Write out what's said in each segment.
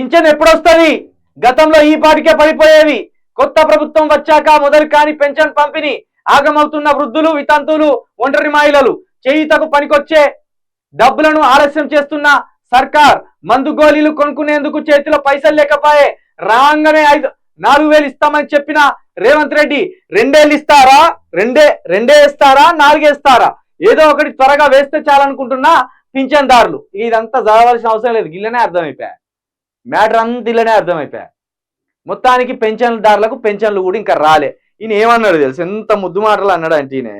Pension ఎప్పుడు వస్తుంది గతంలో ఈ పాటికే పడిపోయేవి. కొత్త ప్రభుత్వం వచ్చాక మొదలు కాని పెన్షన్ పంపిణీ ఆగమవుతున్న వృద్ధులు వితంతువులు ఒంటరి మహిళలు చేయితకు పనికొచ్చే డబ్బులను ఆలస్యం చేస్తున్న సర్కార్ మందు గోళీలు కొనుక్కునేందుకు చేతిలో పైసలు లేకపోయే రాగానే ఐదు నాలుగు వేలు ఇస్తామని చెప్పిన రేవంత్ రెడ్డి రెండేళ్ళు ఇస్తారా? రెండే రెండే ఇస్తారా నాలుగేస్తారా ఏదో ఒకటి త్వరగా వేస్తే చాలనుకుంటున్నా పింఛన్దారులు. ఇదంతా చదవాల్సిన అవసరం లేదు. గిల్లనే అర్థమైపోయా. మ్యాటర్ అంతా ఇల్లనే అర్థమైపోయా. మొత్తానికి పెన్షన్దారులకు పెన్షన్లు కూడా ఇంకా రాలే. ఈయన ఏమన్నాడు తెలుసు? ఎంత ముద్దు మాటలు అన్నాడు అంటేనే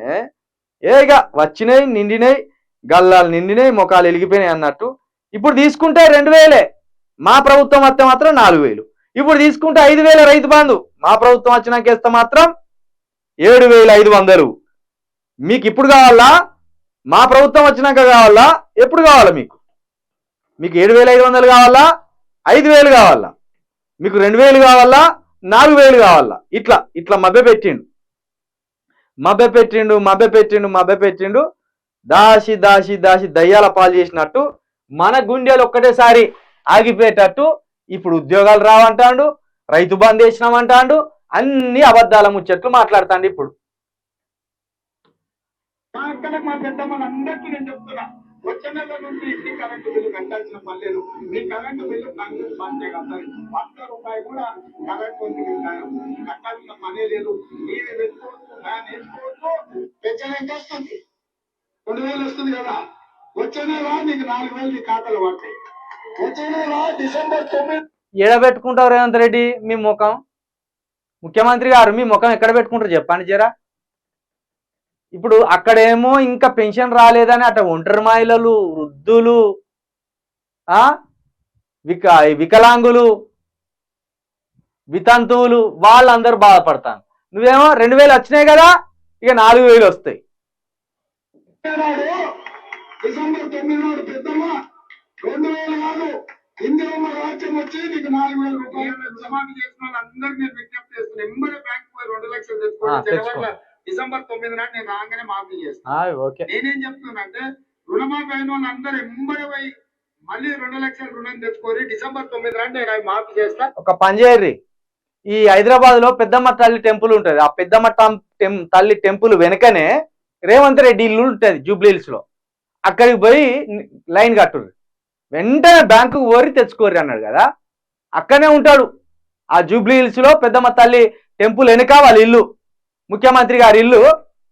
ఏగా వచ్చినాయి నిండినాయి గల్లాలు నిండినాయి ముఖాలు వెలిగిపోయినాయి అన్నట్టు. ఇప్పుడు తీసుకుంటే రెండు వేలే. మా ప్రభుత్వం వస్తే మాత్రం నాలుగు వేలు. ఇప్పుడు తీసుకుంటే ఐదు వేల రైతు బంధు. మా ప్రభుత్వం వచ్చినాక ఇస్తే మాత్రం ఏడు వేల ఐదు వందలు. మీకు ఇప్పుడు కావాలా? మా ప్రభుత్వం వచ్చినాక కావాలా? ఎప్పుడు కావాలా మీకు? మీకు ఏడు వేల ఐదు వందలు కావాలా? ఐదు వేలు కావాలా? మీకు రెండు వేలు కావాలా? నాలుగు వేలు కావాలా? ఇట్లా ఇట్లా మభ్య పెట్టిండు. మభ్య పెట్టిండు మభ్య పెట్టిండు మభ్య పెట్టిండు. దాసి దాసి దాసి దయ్యాల పాలు చేసినట్టు మన గుండెలు ఒక్కటేసారి ఆగిపోయేటట్టు ఇప్పుడు ఉద్యోగాలు రావంటాడు రైతు బంద్ వేసినామంటాడు అన్ని అబద్ధాల ముచ్చట్లు మాట్లాడతాండి ఇప్పుడు. మా పెద్దమ్మలందరికీ నేను చెప్తున్నా. వచ్చే నెల నుండి ఇంటి కరెంటు బిల్లు కట్టాల్సిన పని లేదు. మీ కరెంటు బిల్లు కాంగ్రెస్ పార్టీ కట్టాలి. ఒక్క రూపాయి కూడా కరెంటు కొంచెం కట్టాల్సిన పనే లేదు. నీవి పెట్టుకోవచ్చు ఫ్యాన్ వేసుకోవచ్చు పెన్షన్ ఎంత వస్తుంది? రెండు వేలు వస్తుంది కదా. వచ్చే నెల నీకు నాలుగు వేలు నీ ఖాతాలో పడతాయి. వచ్చే నెల డిసెంబర్ తొమ్మిది ఎడబెట్టుకుంటావు రేవంత్ రెడ్డి మీ ముఖం. ముఖ్యమంత్రి గారు మీ ముఖం ఎక్కడ పెట్టుకుంటారు చెప్పండి జరా. ఇప్పుడు అక్కడేమో ఇంకా పెన్షన్ రాలేదని అట ఒంటరి మహిళలు వృద్ధులు విక వికలాంగులు వితంతువులు వాళ్ళందరూ బాధపడతాను నువ్వేమో రెండు వేలు వచ్చినాయి కదా ఇక నాలుగు వేలు వస్తాయి. నాడు డిసెంబర్ తొమ్మిది నాడు పెద్దమ్మ రెండు వేలు కాదు ఇందిరమ్మ రాజ్యం వచ్చి నీకు నాలుగు వేల రూపాయలు రుణమాఫీ చేసిన వాళ్ళందరికీ నేను విజ్ఞప్తి చేస్తున్నాను ఎంబడే బ్యాంక్ పోయి రెండు లక్షలు ఆ, తెచ్చుకోండి తెచ్చుకో. జనవరిలో డిసెంబర్ తొమ్మిది నాడు నేను రాగానే మాఫీ చేస్తాను. నేనేం చెప్తున్నా అంటే రుణమాఫీ అయిన వాళ్ళందరూ ఎంబడే పోయి మళ్ళీ రెండు లక్షల రుణం తెచ్చుకోరి డిసెంబర్ తొమ్మిది నాడు నేను అవి మాఫీ చేస్తా. ఒక పని చేయర్రి. ఈ హైదరాబాద్లో పెద్దమ్మ తల్లి టెంపుల్ ఉంటది. ఆ పెద్దమ్మ తల్లి టెంపుల్ వెనకనే రేవంత్ రెడ్డి ఇల్లు ఉంటది జూబ్లీహిల్స్లో అక్కడికి పోయి లైన్ కట్టుర్రి. వెంటనే బ్యాంకుకు పోరి తెచ్చుకోర్రి అన్నాడు కదా. అక్కడనే ఉంటాడు. ఆ జూబ్లీహిల్స్లో పెద్దమ్మ తల్లి టెంపుల్ వెనక వాళ్ళ ఇల్లు. ముఖ్యమంత్రి గారి ఇల్లు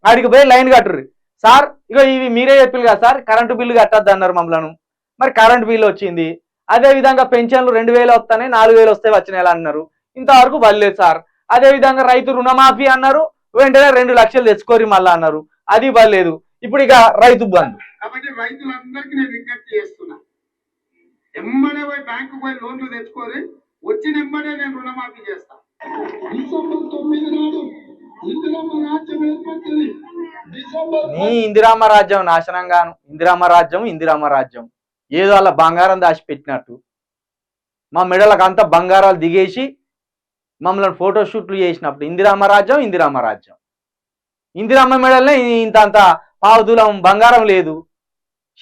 ఆడికి పోయి లైన్ కట్టుర్రి. సార్ ఇగో ఇవి మీరే చెప్పారు కదా సార్ కరెంటు బిల్లు కట్టద్దు అన్నారు మమ్మల్ని. మరి కరెంటు బిల్లు వచ్చింది. అదే విధంగా పెన్షన్లు రెండు వేలు వస్తాయి నాలుగు వేలు వస్తాయి వచ్చిన నెల అన్నారు. ఇంతవరకు బలేదు సార్. అదే విధంగా రైతు రుణమాఫీ అన్నారు వెంటనే రెండు లక్షలు తెచ్చుకోరి మళ్ళా అన్నారు. అది బలేదు ఇప్పుడు ఇక రైతు బంద్ కాబట్టి రైతులందరికీ నేను విజ్ఞప్తి చేస్తున్నా. ఎమ్మడే పోయి బ్యాంకు పోయి లోన్లు తెచ్చుకోరి వచ్చిన ఎమ్మడే నేను రుణమాఫీ చేస్తా. డిసెంబర్ తొమ్మిది నాడు నీ ఇందిరామ రాజ్యం నాశనంగాను ఇందిరామ రాజ్యం ఇందిరామ రాజ్యం ఏదో అలా బంగారం దాచి పెట్టినట్టు. మా మెడలకు అంతా బంగారాలు దిగేసి మమ్మల్ని ఫోటో షూట్లు చేసినప్పుడు ఇందిరామ రాజ్యం ఇందిరామ రాజ్యం. ఇందిరామ మెడల్నే ఇంత అంత పావుతులం బంగారం లేదు.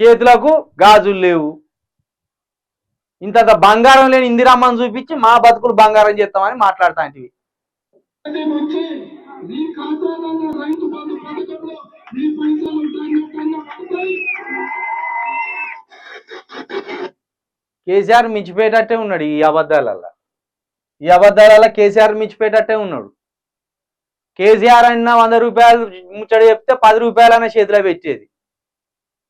చేతులకు గాజులు లేవు. ఇంత బంగారం లేని ఇందిరామ్మను చూపించి మా బతుకులు బంగారం చేస్తామని మాట్లాడతాంటివి. మీ నుంచి ఖాతాలో రైతు బంధు పథకంలో మీ పైసలు పడతాయి. కేసీఆర్ మించిపోయేటట్టే ఉన్నాడు ఈ అబద్ధాలల్లో. ఈ అబద్ధాలలో కేసీఆర్ మించిపోయేటట్టే ఉన్నాడు. కేసీఆర్ అన్న వంద రూపాయలు ముచ్చట చెప్తే పది రూపాయలన్న చేతిలో పెట్టేది.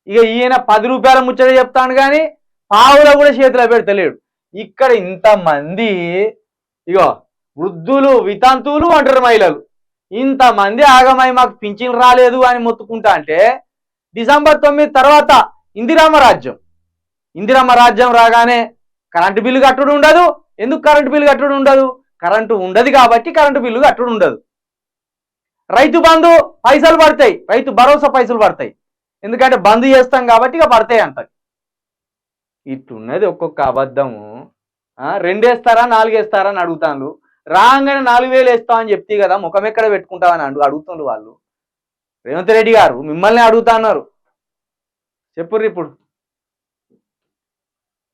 ఇక ఈయన పది రూపాయల ముచ్చట చెప్తాను కానీ పావులో కూడా చేతిలో పెడతలేడు. ఇక్కడ ఇంతమంది ఇగో వృద్ధులు వితంతువులు అంటారు మహిళలు. ఇంతమంది ఆగమై మాకు పింఛన్ రాలేదు అని మొత్తుకుంటా అంటే డిసెంబర్ తొమ్మిది తర్వాత ఇందిరామ రాజ్యం. ఇందిరామ రాజ్యం రాగానే కరెంటు బిల్లు కట్టుడు ఉండదు. ఎందుకు కరెంటు బిల్లు కట్టుడు ఉండదు? కరెంటు ఉండదు కాబట్టి కరెంటు బిల్లు కట్టుడు ఉండదు. రైతు బంధు పైసలు పడతాయి. రైతు భరోసా పైసలు పడతాయి. ఎందుకంటే బంద్ చేస్తాం కాబట్టి ఇక పడతాయి అంటది ఇట్టున్నది ఒక్కొక్క అబద్ధము. రెండేస్తారా నాలుగేస్తారా అని అడుగుతాను రాగానే నాలుగు వేలు వేస్తావు అని చెప్తే కదా ముఖం ఎక్కడ పెట్టుకుంటావని అడుగు అడుగుతుండ్రు వాళ్ళు. రేవంత్ రెడ్డి గారు మిమ్మల్ని అడుగుతా అన్నారు. చెప్పుర్రి ఇప్పుడు.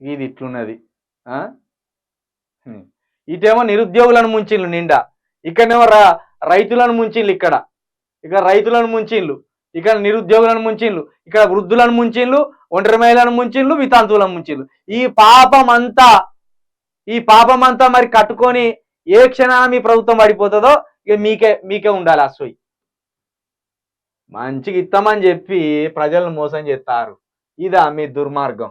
ఇది ఇట్లున్నది ఇటేమో నిరుద్యోగులను ముంచిళ్ళు నిండా. ఇక్కడనేమో రా రైతులను ముంచిళ్ళు ఇక్కడ. ఇక్కడ రైతులను ముంచిళ్ళు ఇక్కడ నిరుద్యోగులను ముంచిండ్లు. ఇక్కడ వృద్ధులను ముంచిండ్లు ఒంటరి మహిళలను ముంచిండ్లు వితాంతువులను ముంచిండ్లు. ఈ పాపం అంతా ఈ పాపం అంతా మరి కట్టుకొని ఏ క్షణాన మీ ప్రభుత్వం పడిపోతుందో ఇక మీకే మీకే ఉండాలి అసూయి మంచిగా ఇస్తామని చెప్పి ప్రజలను మోసం చేస్తారు. ఇదా మీ దుర్మార్గం.